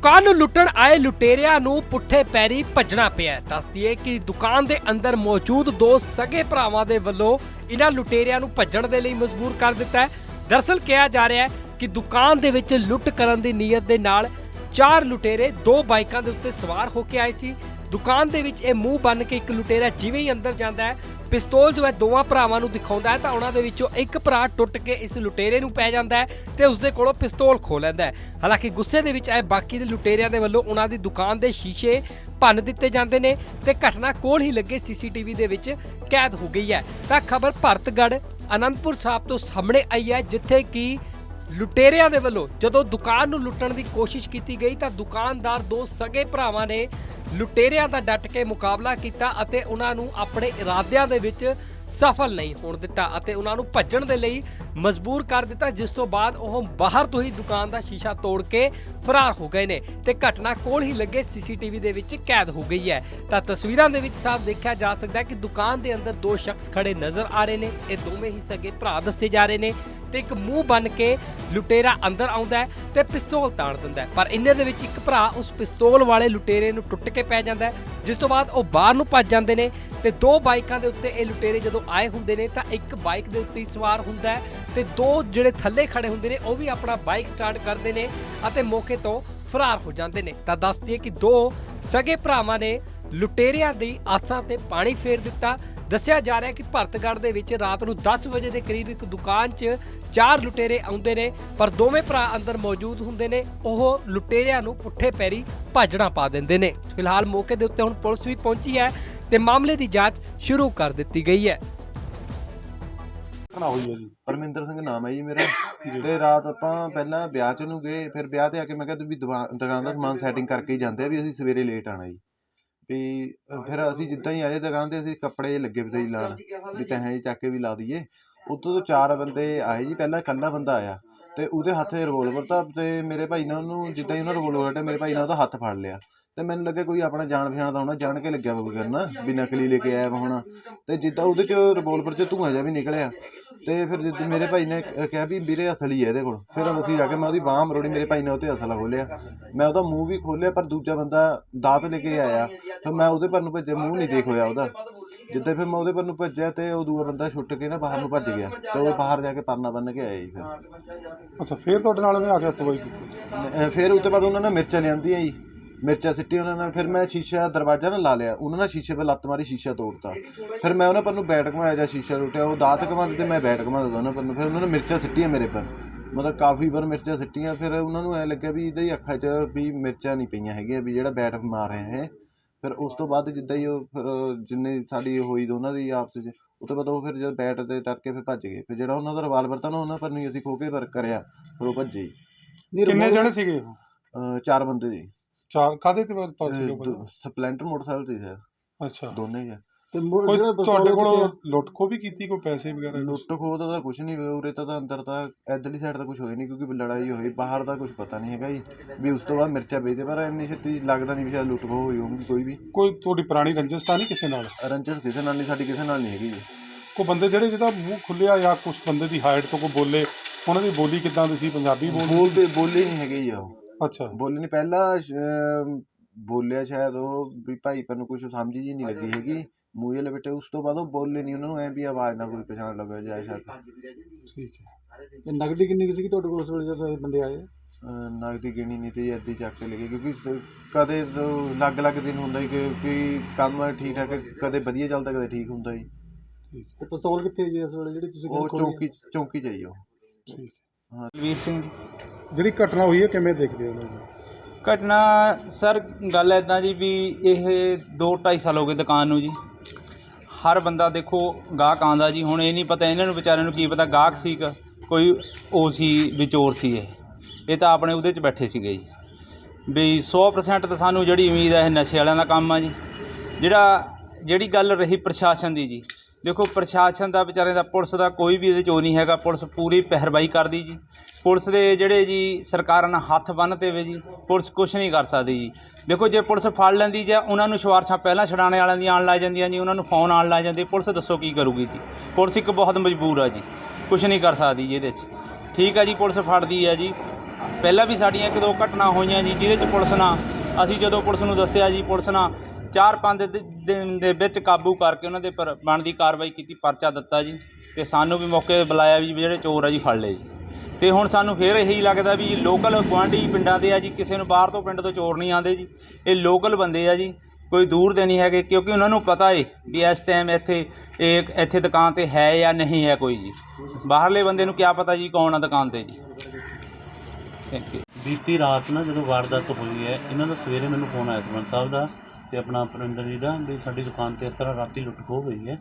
ਦੁਕਾਨ ਨੂੰ ਲੁੱਟਣ ਆਏ ਲੁਟੇਰਿਆਂ ਨੂੰ ਪੁੱਠੇ ਪੈਰੀ ਭੱਜਣਾ ਪਿਆ ਹੈ। ਕਿ ਦੁਕਾਨ ਦੇ ਅੰਦਰ ਮੌਜੂਦ ਦੋ ਸਗੇ ਭਰਾਵਾਂ ਦੇ ਵੱਲੋਂ ਇਹਨਾਂ ਲੁਟੇਰਿਆਂ ਨੂੰ ਭੱਜਣ ਦੇ ਲਈ ਮਜਬੂਰ ਕਰ ਦਿੱਤਾ ਹੈ ਦਰਸਲ ਕਿਹਾ ਜਾ ਰਿਹਾ ਹੈ ਕਿ ਦੁਕਾਨ ਦੇ ਵਿੱਚ ਲੁੱਟ ਕਰਨ ਦੀ ਨੀਅਤ ਦੇ ਨਾਲ ਚਾਰ ਲੁਟੇਰੇ ਦੋ ਬਾਈਕਾਂ ਦੇ ਉੱਤੇ ਸਵਾਰ ਹੋ ਕੇ ਆਏ ਸੀ ਦੁਕਾਨ ਦੇ ਵਿੱਚ ਇਹ ਮੂੰਹ ਬੰਨ ਕੇ ਇੱਕ ਲੁਟੇਰਾ ਜਿਵੇਂ ਹੀ ਅੰਦਰ ਜਾਂਦਾ ਹੈ, ਪਿਸਤੌਲ ਜੋ ਹੈ ਦੋਵਾਂ ਭਰਾਵਾਂ ਨੂੰ ਦਿਖਾਉਂਦਾ ਹੈ, ਤਾਂ ਉਹਨਾਂ ਦੇ ਵਿੱਚੋਂ ਇੱਕ ਭਰਾ ਟੁੱਟ ਕੇ ਇਸ ਲੁਟੇਰੇ ਨੂੰ ਪੈ ਜਾਂਦਾ ਹੈ ਤੇ ਉਸ ਦੇ ਕੋਲੋਂ ਪਿਸਤੌਲ ਖੋ ਲੈਂਦਾ ਹੈ। ਹਾਲਾਂਕਿ ਗੁੱਸੇ ਦੇ ਵਿੱਚ ਆਏ ਬਾਕੀ ਦੇ ਲੁਟੇਰਿਆਂ ਦੇ ਵੱਲੋਂ ਉਹਨਾਂ ਦੀ ਦੁਕਾਨ ਦੇ ਸ਼ੀਸ਼ੇ ਭੰਨ ਦਿੱਤੇ ਜਾਂਦੇ ਨੇ ਤੇ ਘਟਨਾ ਕੋਲ ਹੀ ਲੱਗੇ ਸੀਸੀਟੀਵੀ ਦੇ ਵਿੱਚ ਕੈਦ ਹੋ ਗਈ ਹੈ। ਤਾਂ ਖਬਰ ਭਰਤਗੜ੍ਹ, ਅਨੰਦਪੁਰ ਸਾਹਿਬ ਤੋਂ ਸਾਹਮਣੇ ਆਈ ਹੈ, ਜਿੱਥੇ ਕਿ ਲੁਟੇਰਿਆਂ ਦੇ ਵੱਲੋਂ ਜਦੋਂ ਦੁਕਾਨ ਨੂੰ ਲੁੱਟਣ ਦੀ ਕੋਸ਼ਿਸ਼ ਕੀਤੀ ਗਈ, ਤਾਂ ਦੁਕਾਨਦਾਰ ਦੋ ਸਗੇ ਭਰਾਵਾਂ ਨੇ ਲੁਟੇਰਿਆਂ ਦਾ ਡਟ ਕੇ ਮੁਕਾਬਲਾ ਕੀਤਾ ਅਤੇ ਉਹਨਾਂ ਨੂੰ ਆਪਣੇ ਇਰਾਦਿਆਂ ਦੇ ਵਿੱਚ ਸਫਲ ਨਹੀਂ ਹੋਣ ਦਿੱਤਾ ਅਤੇ ਉਹਨਾਂ ਨੂੰ ਭੱਜਣ ਦੇ ਲਈ ਮਜਬੂਰ ਕਰ ਦਿੱਤਾ, ਜਿਸ ਤੋਂ ਬਾਅਦ ਉਹ ਬਾਹਰ ਤੋਂ ਹੀ ਦੁਕਾਨ ਦਾ ਸ਼ੀਸ਼ਾ ਤੋੜ ਕੇ ਫਰਾਰ ਹੋ ਗਏ ਨੇ ਤੇ ਘਟਨਾ ਕੋਲ ਹੀ ਲੱਗੇ ਸੀਸੀਟੀਵੀ ਦੇ ਵਿੱਚ ਕੈਦ ਹੋ ਗਈ ਹੈ। ਤਾਂ ਤਸਵੀਰਾਂ ਦੇ ਵਿੱਚ ਸਾਫ਼ ਦੇਖਿਆ ਜਾ ਸਕਦਾ ਹੈ ਕਿ ਦੁਕਾਨ ਦੇ ਅੰਦਰ ਦੋ ਸ਼ਖਸ ਖੜੇ ਨਜ਼ਰ ਆ ਰਹੇ ਨੇ। ਇਹ ਦੋਵੇਂ ਹੀ ਸਗੇ ਭਰਾ ਦੱਸੇ ਜਾ ਰਹੇ ਨੇ ਤੇ ਇੱਕ ਮੂੰਹ ਬੰਨ ਕੇ ਲੁਟੇਰਾ ਅੰਦਰ ਆਉਂਦਾ ਹੈ ਤੇ ਪਿਸਤੌਲ ਤਾਣ ਦਿੰਦਾ ਪਰ ਇੰਨੇ ਦੇ ਵਿੱਚ ਇੱਕ ਭਰਾ ਉਸ ਪਿਸਤੌਲ ਵਾਲੇ ਲੁਟੇਰੇ ਨੂੰ ਟੁੱਟ ਕੇ ਪੈ ਜਾਂਦਾ ਹੈ। ਜਿਸ ਤੋਂ ਬਾਅਦ ਉਹ ਬਾਹਰ ਨੂੰ ਭੱਜ ਜਾਂਦੇ ਨੇ ਤੇ ਦੋ ਬਾਈਕਾਂ ਦੇ ਉੱਤੇ ਇਹ ਲੁਟੇਰੇ ਜਦੋਂ ਆਏ ਹੁੰਦੇ ਨੇ ਤਾਂ ਇੱਕ ਬਾਈਕ ਦੇ ਉੱਤੇ ਹੀ ਸਵਾਰ ਹੁੰਦਾ ਹੈ ਤੇ ਦੋ ਜਿਹੜੇ ਥੱਲੇ ਖੜੇ ਹੁੰਦੇ ਨੇ ਉਹ ਵੀ ਆਪਣਾ ਬਾਈਕ ਸਟਾਰਟ ਕਰਦੇ ਨੇ ਅਤੇ ਮੌਕੇ ਤੋਂ ਫਰਾਰ ਹੋ ਜਾਂਦੇ ਨੇ। ਤਾਂ ਦੱਸ ਦਈਏ ਕਿ ਦੋ ਸਗੇ ਭਰਾਵਾਂ ਨੇ ਲੁਟੇਰਿਆਂ ਦੀ ਆਸਾਂ ਤੇ ਪਾਣੀ ਫੇਰ ਦਿੱਤਾ। ਦੱਸਿਆ ਜਾ ਰਿਹਾ ਹੈ ਕਿ ਭਰਤਗੜ੍ਹ ਦੇ ਵਿੱਚ ਰਾਤ ਨੂੰ 10 ਵਜੇ ਦੇ ਕਰੀਬ ਇੱਕ ਦੁਕਾਨ 'ਚ ਚਾਰ ਲੁਟੇਰੇ ਆਉਂਦੇ ਨੇ, ਪਰ ਦੋਵੇਂ ਭਰਾ ਅੰਦਰ ਮੌਜੂਦ ਹੁੰਦੇ ਨੇ, ਉਹ ਲੁਟੇਰਿਆਂ ਨੂੰ ਪੁੱਠੇ ਪੈਰੀ ਭਾਜਣਾ ਪਾ ਦਿੰਦੇ ਨੇ। ਫਿਲਹਾਲ ਮੌਕੇ ਦੇ ਉੱਤੇ ਹੁਣ ਪੁਲਿਸ ਵੀ ਪਹੁੰਚੀ ਹੈ ਤੇ ਮਾਮਲੇ ਦੀ ਜਾਂਚ ਸ਼ੁਰੂ ਕਰ ਦਿੱਤੀ ਗਈ ਹੈ। ਘਟਨਾ ਹੋਈ ਹੈ ਜੀ। ਪਰਮਿੰਦਰ ਸਿੰਘ ਨਾਮ ਹੈ ਜੀ ਮੇਰਾ। ਤੇ ਰਾਤ ਆਪਾਂ ਪਹਿਲਾਂ ਵਿਆਹ ਚ ਨੂੰ ਗਏ, ਫਿਰ ਵਿਆਹ ਤੇ ਆ ਕੇ ਮੈਂ ਕਿਹਾ ਤੁਸੀਂ ਦੁਕਾਨ ਦੁਕਾਨ ਦਾ ਸਮਾਨ ਸੈਟਿੰਗ ਕਰਕੇ ਹੀ ਜਾਂਦੇ ਆ ਵੀ ਅਸੀਂ ਸਵੇਰੇ ਲੇਟ ਆਣਾ ਜੀ। ਵੀ ਫਿਰ ਅਸੀਂ ਜਿੱਦਾਂ ਹੀ ਆਏ ਦੁਕਾਨ ਤੇ ਅਸੀਂ ਕੱਪੜੇ ਲੱਗੇ ਪਏ ਸੀ ਲਾਣ ਵੀ ਤਹਾਂ ਜੀ ਚੱਕ ਕੇ ਵੀ ਲਾ ਦਈਏ। ਉੱਤੋਂ ਤੋਂ ਚਾਰ ਬੰਦੇ ਆਏ ਜੀ ਪਹਿਲਾਂ ਇਕੱਲਾ ਬੰਦਾ ਆਇਆ ਤੇ ਉਹਦੇ ਹੱਥ ਰਿਵੋਲਵਰ ਤਾਂ ਤੇ ਮੇਰੇ ਭਾਈ ਨੇ ਉਹਨੂੰ ਜਿੱਦਾਂ ਹੀ ਉਹਨਾਂ ਰਿਵੋਲਵਰ ਹਟਿਆ ਮੇਰੇ ਭਾਈ ਨੇ ਉਹਦਾ ਹੱਥ ਫੜ ਲਿਆ। ਤੇ ਮੈਨੂੰ ਲੱਗਿਆ ਕੋਈ ਆਪਣਾ ਜਾਣ ਪਛਾਣ ਦਾ ਹੋਣਾ ਜਾਣ ਕੇ ਲੱਗਿਆ ਕੋਈ ਕਰਨਾ ਵੀ ਨਕਲੀ ਲੈ ਕੇ ਆਇਆ ਵਾ ਹੋਣਾ। ਤੇ ਜਿੱਦਾਂ ਉਹਦੇ 'ਚ ਰਿਵੋਲਵਰ 'ਚ ਧੂੰਆਂ ਜਿਹਾ ਵੀ ਨਿਕਲਿਆ ਤੇ ਫਿਰ ਜਿੱਦ ਮੇਰੇ ਭਾਈ ਨੇ ਕਿਹਾ ਵੀ ਵੀਰੇ ਅਸਲੀ ਹੈ ਇਹਦੇ ਕੋਲ। ਫਿਰ ਅਸੀਂ ਜਾ ਕੇ ਮੈਂ ਉਹਦੀ ਬਾਹ ਮਰੋੜੀ ਮੇਰੇ ਭਾਈ ਨੇ ਉਹਤੇ ਅਸਲਾ ਖੋਲਿਆ ਮੈਂ ਉਹਦਾ ਮੂੰਹ ਵੀ ਖੋਲਿਆ ਪਰ ਦੂਜਾ ਬੰਦਾ ਦਾਤ ਲੈ ਕੇ ਆਇਆ। ਫਿਰ ਮੈਂ ਉਹਦੇ ਪਰ ਨੂੰ ਭੱਜਿਆ ਮੂੰਹ ਨਹੀਂ ਦੇਖ ਹੋਇਆ ਉਹਦਾ। ਜਿੱਦਾਂ ਫਿਰ ਮੈਂ ਉਹਦੇ ਪਰ ਨੂੰ ਭੱਜਿਆ ਤੇ ਉਹ ਦੂਆ ਬੰਦਾ ਛੁੱਟ ਕੇ ਨਾ ਬਾਹਰ ਨੂੰ ਭੱਜ ਗਿਆ। ਤੇ ਉਹ ਬਾਹਰ ਜਾ ਕੇ ਪਰਨਾ ਬੰਨ ਕੇ ਆਇਆ ਜੀ ਫਿਰ। ਅੱਛਾ ਫੇਰ ਤੁਹਾਡੇ ਨਾਲ ਵੀ ਆ ਕੇ ਹੱਥੋਂ ਕੀਤੀ? ਅਹ ਫਿਰ ਉਸ ਤੋਂ ਬਾਅਦ ਉਹਨਾਂ ਨੇ ਮਿਰਚਾਂ ਲਿਆਂਦੀਆਂ ਜੀ। ਮਿਰਚਾਂ ਸਿੱਟੀ ਉਹਨਾਂ ਨੇ ਫਿਰ ਮੈਂ ਸ਼ੀਸ਼ਾ ਦਰਵਾਜ਼ਾ ਨਾ ਲਾ ਲਿਆ ਉਹਨਾਂ ਨੇ ਸ਼ੀਸ਼ੇ 'ਤੇ ਲੱਤ ਮਾਰੀ ਸ਼ੀਸ਼ਾ ਤੋੜਤਾ। ਫਿਰ ਮੈਂ ਉਹਨਾਂ ਪਰ ਨੂੰ ਬੈਟ ਘਮਾਇਆ ਜਾਂ ਸ਼ੀਸ਼ਾ ਟੁੱਟਿਆ ਉਹ ਦਾਤ ਘਮਾਉਂਦੇ ਤੇ ਮੈਂ ਬੈਟ ਘਮਾਉਂਦਾ ਉਹਨਾਂ ਪਰ ਨੂੰ ਫਿਰ ਉਹਨਾਂ ਨੇ ਮਿਰਚਾਂ ਸਿੱਟੀਆਂ ਮੇਰੇ ਪਰ। ਮਤਲਬ ਕਾਫੀ ਵਾਰ ਮਿਰਚਾਂ ਸਿੱਟੀਆਂ ਫਿਰ ਉਹਨਾਂ ਨੂੰ ਐ ਲੱਗਿਆ ਵੀ ਇਹਦੇ ਹੀ ਅੱਖਾਂ 'ਚ ਵੀ ਮਿਰਚਾਂ ਨਹੀਂ ਪਈਆਂ ਹੈਗੀਆਂ ਵੀ ਜਿਹੜਾ ਬੈਟ ਮਾਰ ਰਿਹਾ ਹੈ ਫਿਰ ਉਸ ਤੋਂ ਬਾਅਦ ਜਿੱਦਾਂ ਹੀ ਉਹ ਫਿਰ ਜਿੰਨੇ ਸਾਡੀ ਹੋਈ ਦੋਨਾਂ ਦੀ ਆਪਸ 'ਚ ਉਹ ਤੋਂ ਬਾਅਦ ਉਹ ਫਿਰ ਜਦ ਬੈਟ ਤੇ ਟਰ ਕੇ ਫਿਰ ਭੱਜ ਗਏ। ਫਿਰ ਜਿਹੜਾ ਉਹਨਾਂ ਦਾ ਰਿਵਾਲਵਰ ਤਾਂ ਨਾ ਉਹਨਾਂ ਪਰ ਨੂੰ ਹੀ ਅਸੀਂ ਖੋ ਕੇ ਵਰਕ ਕਰਿਆ ਫਿਰ ਉਹ ਭੱਜੇ ਕਿੰਨੇ ਜਣੇ ਸੀਗੇ ਚਾਰ ਬੰਦੇ ਜੀ ਚਾਰ ਕਾਦੇ ਤੇ ਪਰ ਸੀਗੇ ਉਹ ਬੰਦੇ? ਸਪਲੈਂਡਰ ਮੋਟਰਸਾਈਕਲ ਤੇ ਸਰ ਅੱਛਾ। ਦੋਨੇ ਹੀ ਆ। ਕੋਈ ਤੁਹਾਡੇ ਕੋਲ ਲੁੱਟ ਖੋ ਵੀ ਕੀਤੀ ਕੋਈ ਪੈਸੇ ਵਗੈਰਾ ਕੁਛ? ਲੁੱਟ ਖੋਹ ਦਾ ਤਾਂ ਕੁਝ ਨਹੀਂ ਹੋਇਆ ਉਰੇ ਤਾਂ ਤਾਂ ਅੰਦਰ ਤਾਂ ਇੱਧਰਲੀ ਸਾਈਡ ਤਾਂ ਕੁਝ ਹੋਇਆ ਨਹੀਂ ਕਿਉਂਕਿ ਲੜਾਈ ਹੋਈ ਬਾਹਰ ਦਾ ਕੁਝ ਪਤਾ ਨਹੀਂ ਹੈਗਾ ਜੀ ਵੀ ਉਸ ਤੋਂ ਬਾਅਦ ਮਿਰਚਾਂ ਵੇਚਦੇ ਪਰ ਇੰਨੀ ਛੇਤੀ ਲੱਗਦਾ ਨਹੀਂ ਵੀ ਸ਼ਾਇਦ ਲੁੱਟ ਖੋਹ ਹੋਈ ਹੋਊਗੀ ਕੋਈ ਵੀ। ਕੋਈ ਤੁਹਾਡੀ ਪੁਰਾਣੀ ਰੰਜਿਸ਼ ਤਾਂ ਨਹੀਂ ਕਿਸੇ ਨਾਲ? ਰੰਜਸ ਕਿਸੇ ਨਾਲ ਨਹੀਂ ਸਾਡੀ ਕਿਸੇ ਨਾਲ ਨਹੀਂ ਹੈਗੀ ਜੀ। ਕੋਈ ਬੰਦੇ ਜਿਹੜੇ ਜਿਹਦਾ ਮੂੰਹ ਖੁੱਲਿਆ ਜਾਂ ਕੁਝ ਬੰਦੇ ਦੀ ਹਾਈਟ ਤੋਂ ਕੋਈ ਬੋਲੇ ਉਹਨਾਂ ਦੀ ਬੋਲੀ ਕਿਦਾਂ ਦੀ ਸੀ ਪੰਜਾਬੀ ਬੋਲੀ ਬੋਲਦੇ ਬੋਲੇ ਨਹੀਂ ਹੈਗੇ ਜੀ ਉਹ। ਅੱਛਾ। ਬੋਲੇ ਨਹੀਂ ਪਹਿਲਾਂ ਅਮ, ਬੋਲਿਆ ਸ਼ਾਇਦ ਉਹ ਵੀ ਭਾਈ ਪਰ ਨੂੰ ਕੁਝ ਸਮਝ ਜੀ ਨਹੀਂ ਲੱਗੀ ਹੈਗੀ। ਮੂੰਹ ਜਿਹੇ ਲਪੇਟੇ ਉਸ ਤੋਂ ਬਾਅਦ ਉਹ ਬੋਲੇ ਨਹੀਂ ਉਹਨਾਂ ਨੂੰ ਐ ਵੀ ਆਵਾਜ਼ ਨਾਲ ਕੋਈ ਪਛਾਣ ਲੱਗਾ ਜਾਏ ਸ਼ਾਇਦ। ਠੀਕ ਹੈ। ਤੇ ਨਗਦੀ ਕਿੰਨੀ ਕੁ ਸੀਗੀ ਤੁਹਾਡੇ ਕੋਲ ਉਸ ਵੇਲੇ ਜਦੋਂ ਇਹ ਬੰਦੇ ਆਏ? ਅਹ ਨਗਦੀ ਗਿਣੀ ਨਹੀਂ ਤੇ ਅੱਧੀ ਚੱਕ ਕੇ ਲੈ ਗਏ ਕਿਉਂਕਿ ਸ- ਕਦੇ ਅਲੱਗ-ਅਲੱਗ ਦਿਨ ਹੁੰਦਾ ਹੀ ਕਿ ਕਿ ਕੰਮ ਠੀਕ ਠਾਕ ਕਦੇ ਵਧੀਆ ਚੱਲਦਾ ਕਦੇ ਠੀਕ ਹੁੰਦਾ ਜੀ। ਤੇ ਪਿਸਤੌਲ ਕਿੱਥੇ ਜੀ ਇਸ ਵੇਲੇ ਜਿਹੜੀ ਤੁਸੀਂ ਉਹ ਖੋਲੀ ਹੈ? ਚੌਂਕੀ ਚੌਂਕੀ ਉਹ। ਠੀਕ ਵੀਰ ਸਿੰਘ ਜਿਹੜੀ ਘਟਨਾ ਹੋਈ ਹੈ, ਕਿਵੇਂ ਦੇਖਦੇ ਹੋ ਉਹਨੂੰ ਘਟਨਾ, ਸਰ, ਗੱਲ ਐਦਾਂ ਜੀ ਵੀ ਇਹ 2 2.5 ਸਾਲ ਹੋ ਗਏ ਦੁਕਾਨ ਨੂੰ ਜੀ। ਹਰ ਬੰਦਾ ਦੇਖੋ, ਗਾਹਕ ਆਂਦਾ ਜੀ, ਹੁਣ ਇਹ ਨਹੀਂ ਪਤਾ ਇਹਨਾਂ ਨੂੰ ਵਿਚਾਰਿਆਂ ਨੂੰ ਕੀ ਪਤਾ, ਗਾਹਕ ਸੀ ਕ ਕੋਈ ਉਹ ਸੀ ਵਿਚੋਰ ਸੀ ਇਹ। ਇਹ ਤਾਂ ਆਪਣੇ ਉਹਦੇ 'ਚ ਬੈਠੇ ਸੀਗੇ ਜੀ। ਵੀ 100% ਤਾਂ ਸਾਨੂੰ ਜਿਹੜੀ ਉਮੀਦ ਹੈ, ਇਹ ਨਸ਼ੇ ਵਾਲਿਆਂ ਦਾ ਕੰਮ ਆ ਜੀ। ਜਿਹੜਾ, ਜਿਹੜੀ ਗੱਲ ਰਹੀ ਪ੍ਰਸ਼ਾਸਨ ਦੀ ਜੀ ਦੇਖੋ, ਪ੍ਰਸ਼ਾਸਨ ਦਾ ਵਿਚਾਰੇ ਦਾ, ਪੁਲਿਸ ਦਾ ਕੋਈ ਵੀ ਇਹਦੇ 'ਚ ਉਹ ਨਹੀਂ ਹੈਗਾ। ਪੁਲਿਸ ਪੂਰੀ ਪਹਿਰਵਾਈ ਕਰਦੀ ਜੀ। ਪੁਲਿਸ ਦੇ ਜਿਹੜੇ ਜੀ ਸਰਕਾਰਾਂ ਨਾਲ ਹੱਥ ਬੰਨ੍ਹਤੇ ਵੇ ਜੀ, ਪੁਲਿਸ ਕੁਝ ਨਹੀਂ ਕਰ ਸਕਦੀ ਜੀ। ਦੇਖੋ, ਜੇ ਪੁਲਿਸ ਫੜ ਲੈਂਦੀ ਜੇ, ਉਹਨਾਂ ਨੂੰ ਸ਼ਵਾਰਸ਼ਾਂ ਪਹਿਲਾਂ ਛਡਾਣੇ ਵਾਲਿਆਂ ਦੀਆਂ ਆਉਣ ਲੱਗ ਜਾਂਦੀਆਂ ਜੀ, ਉਹਨਾਂ ਨੂੰ ਫੋਨ ਆਉਣ ਲੱਗ ਜਾਂਦੇ, ਪੁਲਿਸ ਦੱਸੋ ਕੀ ਕਰੂਗੀ ਜੀ? ਪੁਲਿਸ ਇੱਕ ਬਹੁਤ ਮਜਬੂਰ ਆ ਜੀ। ਕੁਝ ਨਹੀਂ ਕਰ ਸਕਦੀ ਜੀ ਇਹਦੇ 'ਚ। ਠੀਕ ਆ ਜੀ, ਪੁਲਿਸ ਫੜਦੀ ਆ ਜੀ। ਪਹਿਲਾਂ ਵੀ ਸਾਡੀਆਂ ਇੱਕ ਦੋ ਘਟਨਾ ਹੋਈਆਂ ਜੀ, ਜਿਹਦੇ ਚ ਪੁਲਿਸ ਨਾਲ ਅਸੀਂ ਜਦੋਂ ਪੁਲਿਸ ਨੂੰ ਦੱਸਿਆ ਜੀ, ਪੁਲਿਸ ਨਾਲ ਚਾਰ ਪੰਜ ਦਿ- ਦਿਨ ਦੇ ਵਿੱਚ ਕਾਬੂ ਕਰਕੇ ਉਹਨਾਂ ਦੇ ਪਰ ਬਣਦੀ ਕਾਰਵਾਈ ਕੀਤੀ, ਪਰਚਾ ਦਿੱਤਾ ਜੀ। ਤੇ ਸਾਨੂੰ ਵੀ ਮੌਕੇ ਬੁਲਾਇਆ ਵੀ ਜਿਹੜੇ ਚੋਰ ਆ ਜੀ, ਫੜ ਲਏ ਜੀ। ਤੇ ਹੁਣ ਸਾਨੂੰ ਫੇਰ ਇਹੀ ਲੱਗਦਾ ਵੀ ਲੋਕਲ ਗੁਆਂਢੀ ਪਿੰਡਾਂ ਦੇ ਆ ਜੀ, ਕਿਸੇ ਨੂੰ ਬਾਹਰ ਤੋਂ ਪਿੰਡ ਤੋਂ ਚੋਰ ਨਹੀਂ ਆਉਂਦੇ ਜੀ। ਇਹ ਲੋਕਲ ਬੰਦੇ ਆ ਜੀ, ਕੋਈ ਦੂਰ ਦੇ ਨਹੀਂ ਹੈਗੇ, ਕਿਉਂਕਿ ਉਹਨਾਂ ਨੂੰ ਪਤਾ ਏ ਵੀ ਇਸ ਟਾਈਮ ਇੱਥੇ ਇਹ, ਇੱਥੇ ਦੁਕਾਨ ਤੇ ਹੈ ਜਾਂ ਨਹੀਂ ਹੈ ਕੋਈ ਜੀ। ਬਾਹਰਲੇ ਬੰਦੇ ਨੂੰ ਕੀ ਪਤਾ ਜੀ, ਕੌਣ ਆ ਦੁਕਾਨ ਤੇ ਜੀ। ਥੈਂਕ ਯੂ ਬੀਤੀ ਰਾਤ ਨਾ ਜਦੋਂ ਵਾਰਦਾਤ ਹੋਈ ਹੈ, ਇਹਨਾਂ ਦਾ ਸਵੇਰੇ ਮੈਨੂੰ ਫੋਨ ਆਇਆ ਸਰਪੰਚ ਸਾਹਿਬ ਦਾ। ਅਤੇ ਆਪਣਾ ਪਰਿੰਦਰ ਜੀ ਦਾ ਵੀ ਸਾਡੀ ਦੁਕਾਨ ਤੇ ਇਸ ਤਰ੍ਹਾਂ ਰਾਤੀ ਲੁੱਟ ਖੋਹ ਹੋਈ ਹੈ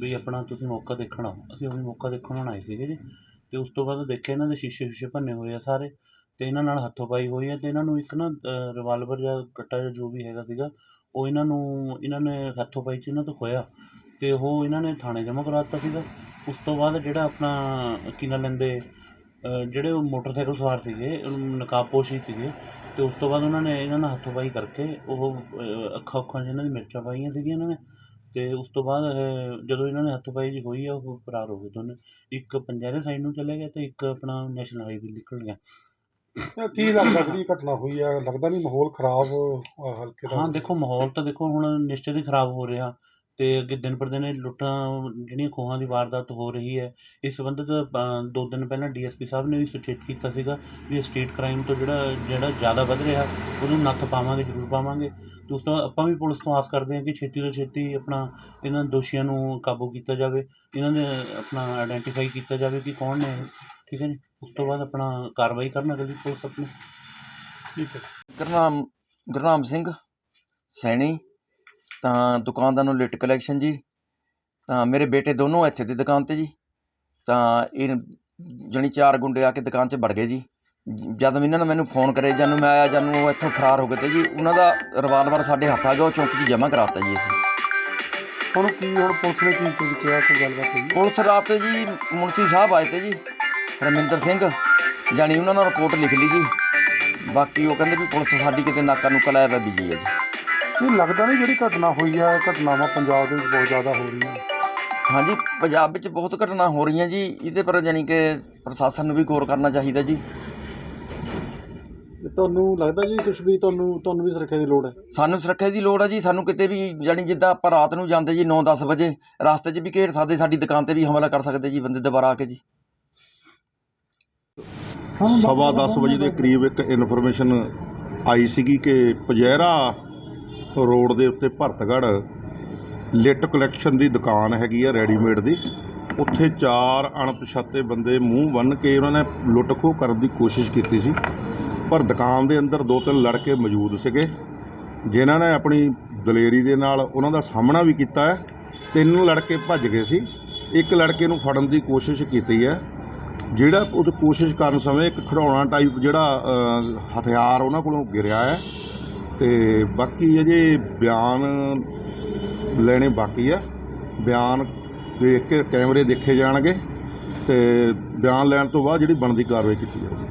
ਵੀ ਆਪਣਾ ਤੁਸੀਂ ਮੌਕਾ ਦੇਖਣ ਆਓ। ਅਸੀਂ ਉਹੀ ਮੌਕਾ ਦੇਖਣ ਆਉਣ ਆਏ ਸੀਗੇ ਜੀ। ਅਤੇ ਉਸ ਤੋਂ ਬਾਅਦ ਦੇਖਿਆ ਇਹਨਾਂ ਦੇ ਸ਼ੀਸ਼ੇ ਸ਼ੀਸ਼ੇ ਭੰਨੇ ਹੋਏ ਆ ਸਾਰੇ ਅਤੇ ਇਹਨਾਂ ਨਾਲ ਹੱਥੋਂ ਪਾਈ ਹੋਈ ਹੈ ਅਤੇ ਇਹਨਾਂ ਨੂੰ ਇੱਕ ਨਾ ਰਿਵਾਲਵਰ ਜਾਂ ਕੱਟਾ ਜਾਂ ਜੋ ਵੀ ਹੈਗਾ ਸੀਗਾ, ਉਹ ਇਹਨਾਂ ਨੂੰ, ਇਹਨਾਂ ਨੇ ਹੱਥੋਂ ਪਾਈ ਚ ਇਹਨਾਂ ਤੋਂ ਖੋਇਆ ਅਤੇ ਉਹ ਇਹਨਾਂ ਨੇ ਥਾਣੇ ਜਮ੍ਹਾਂ ਕਰਾ ਦਿੱਤਾ ਸੀਗਾ। ਉਸ ਤੋਂ ਬਾਅਦ ਜਿਹੜਾ ਆਪਣਾ ਕੀ ਨਾਂ ਲੈਂਦੇ ਜਿਹੜੇ ਉਹ ਮੋਟਰਸਾਈਕਲ ਸਵਾਰ ਸੀਗੇ ਨਕਾਬਪੋਸ਼ ਹੀ ਸੀਗੇ ਤੇ ਉਸ ਤੋਂ ਬਾਅਦ ਉਹਨਾਂ ਨੇ ਇਹਨਾਂ ਨਾਲ ਹੱਥੋਂ ਪਾਈ ਕਰਕੇ ਉਹ ਅੱਖਾਂ ਉੱਖਾਂ 'ਚ ਇਹਨਾਂ ਦੀ ਮਿਰਚਾਂ ਪਾਈਆਂ ਸੀਗੀਆਂ ਇਹਨਾਂ ਨੇ। ਤੇ ਉਸ ਤੋਂ ਬਾਅਦ ਜਦੋਂ ਇਹਨਾਂ ਨੇ ਹੱਥੋਂ ਪਾਈ ਜੀ ਹੋਈ ਆ ਉਹ ਫਰਾਰ ਹੋ ਗਏ ਦੋਨੇ। ਇੱਕ ਪੰਜੈਰੇ ਸਾਈਡ ਨੂੰ ਚਲੇ ਗਿਆ ਤੇ ਇੱਕ ਆਪਣਾ ਨੈਸ਼ਨਲ ਹਾਈਵੇ ਨਿਕਲ ਗਿਆ। ਇਹ ਕੀ ਲੱਗਦਾ ਜਿਹੜੀ ਘਟਨਾ ਹੋਈ ਹੈ ਲੱਗਦਾ ਨਹੀਂ ਮਾਹੌਲ ਖਰਾਬ ਹਲਕੇ ਦਾ। ਹਾਂ ਦੇਖੋ ਮਾਹੌਲ ਤਾਂ ਦੇਖੋ ਹੁਣ ਨਿਸ਼ਚਿਤ ਹੀ ਖਰਾਬ ਹੋ ਰਿਹਾ। ਅਤੇ ਅੱਗੇ ਦਿਨ ਪਰ ਦਿਨ ਇਹ ਲੁੱਟਾਂ, ਜਿਹੜੀਆਂ ਖੋਹਾਂ ਦੀ ਵਾਰਦਾਤ ਹੋ ਰਹੀ ਹੈ, ਇਸ ਸੰਬੰਧਿਤ ਦੋ ਦਿਨ ਪਹਿਲਾਂ ਡੀ ਐੱਸ ਪੀ ਸਾਹਿਬ ਨੇ ਵੀ ਸੁਚੇਤ ਕੀਤਾ ਸੀਗਾ ਵੀ ਇਹ ਸਟਰੀਟ ਕ੍ਰਾਈਮ ਤੋਂ ਜਿਹੜਾ ਜਿਹੜਾ ਜ਼ਿਆਦਾ ਵੱਧ ਰਿਹਾ, ਉਹਨੂੰ ਨੱਥ ਪਾਵਾਂਗੇ, ਜ਼ਰੂਰ ਪਾਵਾਂਗੇ। ਤੇ ਉਸ ਤੋਂ ਬਾਅਦ ਆਪਾਂ ਵੀ ਪੁਲਿਸ ਤੋਂ ਆਸ ਕਰਦੇ ਹਾਂ ਕਿ ਛੇਤੀ ਤੋਂ ਛੇਤੀ ਆਪਣਾ ਇਹਨਾਂ ਦੋਸ਼ੀਆਂ ਨੂੰ ਕਾਬੂ ਕੀਤਾ ਜਾਵੇ, ਇਹਨਾਂ ਦੇ ਆਪਣਾ ਆਈਡੈਂਟੀਫਾਈ ਕੀਤਾ ਜਾਵੇ ਕਿ ਕੌਣ ਨੇ ਠੀਕ ਹੈ ਜੀ? ਉਸ ਤੋਂ ਬਾਅਦ ਆਪਣਾ ਕਾਰਵਾਈ ਕਰਨ ਅਗਲੀ ਪੁਲਿਸ ਆਪਣੀ। ਠੀਕ ਹੈ। ਗੁਰਨਾਮ ਗੁਰਨਾਮ ਸਿੰਘ ਸੈਣੀ ਤਾਂ ਦੁਕਾਨ ਦਾ ਨਾਮ ਲਿਟ ਕਲੈਕਸ਼ਨ ਜੀ। ਤਾਂ ਮੇਰੇ ਬੇਟੇ ਦੋਨੋਂ ਇੱਥੇ ਦੀ ਦੁਕਾਨ ਤੇ ਜੀ। ਤਾਂ ਇਹ ਜਣੀ ਚਾਰ ਗੁੰਡੇ ਆ ਕੇ ਦੁਕਾਨ 'ਚ ਵੜ ਗਏ ਜੀ। ਜਦ ਇਹਨਾਂ ਨੇ ਮੈਨੂੰ ਫੋਨ ਕਰੇ ਜਾਨੂੰ ਮੈਂ ਆਇਆ ਜਾਨੂੰ ਉਹ ਇੱਥੋਂ ਫਰਾਰ ਹੋ ਗਏ ਤੇ ਜੀ ਉਹਨਾਂ ਦਾ ਰਿਵਾਲਵਰ ਸਾਡੇ ਹੱਥ ਆ ਗਿਆ ਉਹ ਚੌਂਕੀ 'ਚ ਜਮ੍ਹਾਂ ਕਰਾਤਾ ਜੀ ਅਸੀਂ। ਹੁਣ ਕੀ ਹੁਣ ਪੁਲਿਸ ਨੇ ਕੀ ਕੁਝ ਕਿਹਾ ਕੋਈ ਗੱਲਬਾਤ ਹੋਈ? ਪੁਲਿਸ ਰਾਤ ਜੀ ਮੁਨਸੀ ਸਾਹਿਬ ਆਏ ਤੇ ਜੀ ਰਮਿੰਦਰ ਸਿੰਘ ਜਾਣੀ ਉਹਨਾਂ ਨੇ ਰਿਪੋਰਟ ਲਿਖ ਲਈ ਜੀ। ਬਾਕੀ ਉਹ ਕਹਿੰਦੇ ਵੀ ਪੁਲਿਸ ਸਾਡੀ ਕਿਤੇ ਨਾਕਾ ਨੂਕਾ ਲਾਇਆ ਪਿਆ ਬਿਜ਼ੀ ਹੈ ਜੀ। ਨਹੀਂ ਲੱਗਦਾ ਨਹੀਂ ਜਿਹੜੀ ਘਟਨਾ ਹੋਈ ਹੈ ਘਟਨਾਵਾਂ ਪੰਜਾਬ ਦੇ ਵਿੱਚ ਬਹੁਤ ਜ਼ਿਆਦਾ ਹੋ ਰਹੀਆਂ ਹਾਂਜੀ ਪੰਜਾਬ ਵਿੱਚ ਬਹੁਤ ਘਟਨਾ ਹੋ ਰਹੀਆਂ ਜੀ। ਇਹਦੇ ਪਰ ਜਾਣੀ ਕਿ ਪ੍ਰਸ਼ਾਸਨ ਨੂੰ ਵੀ ਗੌਰ ਕਰਨਾ ਚਾਹੀਦਾ ਜੀ। ਤੇ ਤੁਹਾਨੂੰ ਲੱਗਦਾ ਜੀ ਕੁਝ ਵੀ ਤੁਹਾਨੂੰ ਤੁਹਾਨੂੰ ਵੀ ਸੁਰੱਖਿਆ ਦੀ ਲੋੜ ਹੈ? ਸਾਨੂੰ ਸੁਰੱਖਿਆ ਦੀ ਲੋੜ ਹੈ ਜੀ। ਸਾਨੂੰ ਕਿਤੇ ਵੀ ਜਾਣੀ ਜਿੱਦਾਂ ਆਪਾਂ ਰਾਤ ਨੂੰ ਜਾਂਦੇ ਜੀ 9-10 ਵਜੇ ਰਸਤੇ 'ਚ ਵੀ ਘੇਰ ਸਕਦੇ ਸਾਡੀ ਦੁਕਾਨ ਤੇ ਵੀ ਹਮਲਾ ਕਰ ਸਕਦੇ ਜੀ ਬੰਦੇ ਦੁਬਾਰਾ ਆ ਕੇ ਜੀ। ਸਵਾ 10 ਵਜੇ ਦੇ ਕਰੀਬ ਇੱਕ ਇਨਫੋਰਮੇਸ਼ਨ ਆਈ ਸੀਗੀ ਕਿ ਪਜੈਰਾ ਰੋਡ ਦੇ ਉੱਤੇ ਭਰਤਗੜ੍ਹ ਲਿਟ ਕਲੈਕਸ਼ਨ ਦੀ ਦੁਕਾਨ ਹੈਗੀ ਆ ਰੈਡੀਮੇਡ ਦੀ। ਉੱਥੇ ਚਾਰ ਅਣਪਛਾਤੇ ਬੰਦੇ ਮੂੰਹ ਬੰਨ ਕੇ ਉਹਨਾਂ ਨੇ ਲੁੱਟ ਖੋਹ ਕਰਨ ਦੀ ਕੋਸ਼ਿਸ਼ ਕੀਤੀ ਸੀ। ਪਰ ਦੁਕਾਨ ਦੇ ਅੰਦਰ ਦੋ ਤਿੰਨ ਲੜਕੇ ਮੌਜੂਦ ਸੀਗੇ, ਜਿਨ੍ਹਾਂ ਨੇ ਆਪਣੀ ਦਲੇਰੀ ਦੇ ਨਾਲ ਉਹਨਾਂ ਦਾ ਸਾਹਮਣਾ ਵੀ ਕੀਤਾ ਹੈ। ਤਿੰਨ ਲੜਕੇ ਭੱਜ ਗਏ ਸੀ। ਇੱਕ ਲੜਕੇ ਨੂੰ ਫੜਨ ਦੀ ਕੋਸ਼ਿਸ਼ ਕੀਤੀ ਹੈ, ਜਿਹੜਾ ਉਹ ਕੋਸ਼ਿਸ਼ ਕਰਨ ਸਮੇਂ ਇੱਕ ਖਿਡੌਣਾ ਟਾਈਪ ਜਿਹੜਾ ਹਥਿਆਰ ਉਹਨਾਂ ਕੋਲੋਂ ਗਿਰਿਆ ਹੈ। ਤੇ ਬਾਕੀ ਅਜੇ ਬਿਆਨ ਲੈਣੇ ਬਾਕੀ ਆ। ਬਿਆਨ ਦੇਖ ਕੇ ਕੈਮਰੇ ਦੇਖੇ ਜਾਣਗੇ ਅਤੇ ਬਿਆਨ ਲੈਣ ਤੋਂ ਬਾਅਦ ਜਿਹੜੀ ਬਣਦੀ ਕਾਰਵਾਈ ਕੀਤੀ ਜਾਵੇਗੀ